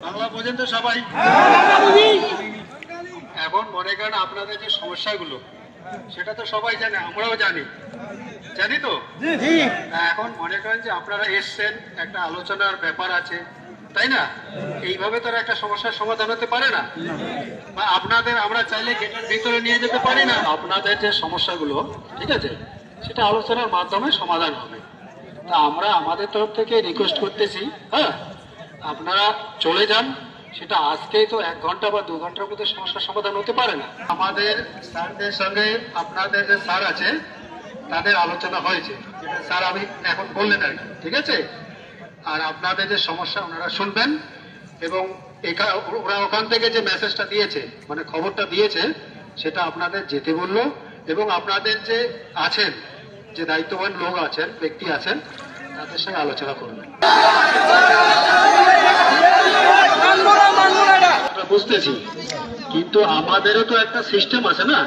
বাংলা বোঝেন তো সবাই। এখন মনে করেন আপনাদের যে সমস্যাগুলো সেটা তো সবাই জানে আমরাও জানি। জানি তো? এখন মনে করেন যে আপনারা এসছেন একটা আলোচনার ব্যাপার আছে তাই না? এইভাবে তো আর একটা সমস্যার সমাধান হতে পারে না। বা আপনাদের আমরা চাইলে গেটের ভিতরে নিয়ে যেতে পারি না। আপনাদের যে সমস্যাগুলো ঠিক আছে সেটা আলোচনার মাধ্যমে সমাধান হবে। তা আমরা আমাদের তরফ থেকে রিকোয়েস্ট করতেছি হ্যাঁ? আপনারা চলে যান, সেটা আজকেই তো এক ঘণ্টা বা দু ঘণ্টার মধ্যে সমস্যার সমাধান হতে পারে না। আমাদের স্যারদের সঙ্গে আপনাদের যে স্যার আছে, তাদের আলোচনা হয়েছে। স্যার, আমি এখন বললেন আর ঠিক আছে? আর আপনাদের যে সমস্যা, ওনারা শুনবেন। এবং ওরা ওখান থেকে যে মেসেজটা দিয়েছে মানে খবরটা দিয়েছে, সেটা আপনাদের যেতে বলল। এবং আপনাদের যে আছেন, যে দায়িত্ববান লোক আছেন, ব্যক্তি আছেন, তাদের সঙ্গে আলোচনা করবেন আমরা বুঝতেছি। কিন্তু আমাদেরও তো একটা সিস্টেম আছে না?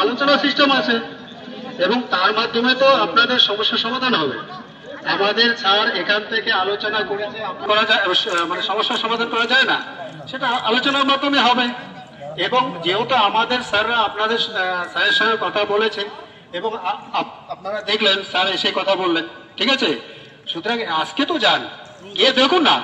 আলোচনা সিস্টেম আছে। এবং তার মাধ্যমে তো আপনাদের সমস্যার সমাধান হবে। আমাদের স্যার এখান থেকে আলোচনা করা যায় মানে সমস্যার সমাধান করা যায় না? সেটা আলোচনার মাধ্যমে হবে। এবং যেহেতু আমাদের স্যাররা আপনাদের স্যারের সঙ্গে কথা বলেছে, এবং আপনারা দেখলেন, স্যার এসে কথা বললেন। ঠিক আছে? সুতরাং আজকে তো যান। গিয়ে দেখুন না।